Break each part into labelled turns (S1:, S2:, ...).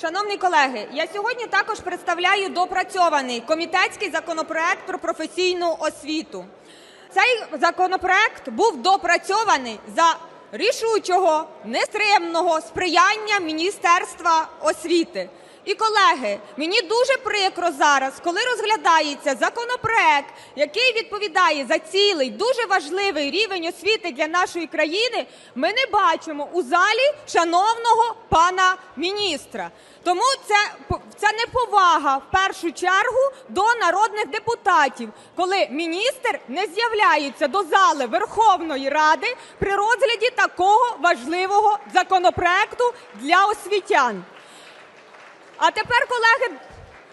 S1: Шановні колеги, я сьогодні також представляю допрацьований комітетський законопроект про професійну освіту. Цей законопроект був допрацьований за рішучого, нестримного сприяння Міністерства освіти. І колеги, мені дуже прикро зараз, коли розглядається законопроект, який відповідає за цілий дуже важливий рівень освіти для нашої країни, ми не бачимо у залі шановного пана міністра. Тому це, це неповага в першу чергу до народних депутатів, коли міністр не з'являється до зали Верховної Ради при розгляді такого важливого законопроекту для освітян. А тепер, колеги,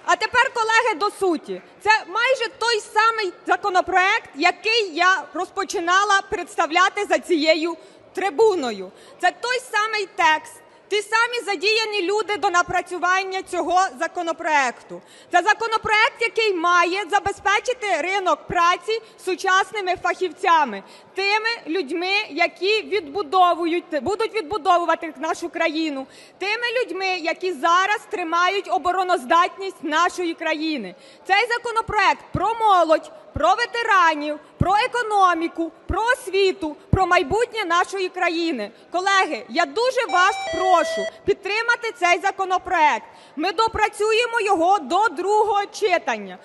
S1: а тепер, колеги, до суті. Це майже той самий законопроект, який я розпочинала представляти за цією трибуною. Це той самий текст. Ті самі задіяні люди до напрацювання цього законопроекту. Це законопроект, який має забезпечити ринок праці сучасними фахівцями, тими людьми, які відбудовують, будуть відбудовувати нашу країну, тими людьми, які зараз тримають обороноздатність нашої країни. Цей законопроект про молодь, про ветеранів, про економіку, про освіту, про майбутнє нашої країни. Колеги, я дуже вас прошу підтримати цей законопроект. Ми допрацюємо його до другого читання.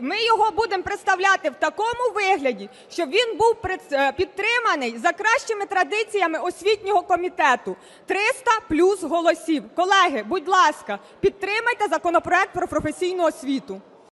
S1: Ми його будемо представляти в такому вигляді, щоб він був е, підтриманий за кращими традиціями освітнього комітету. 300 плюс голосів. Колеги, будь ласка, підтримайте законопроект про професійну освіту.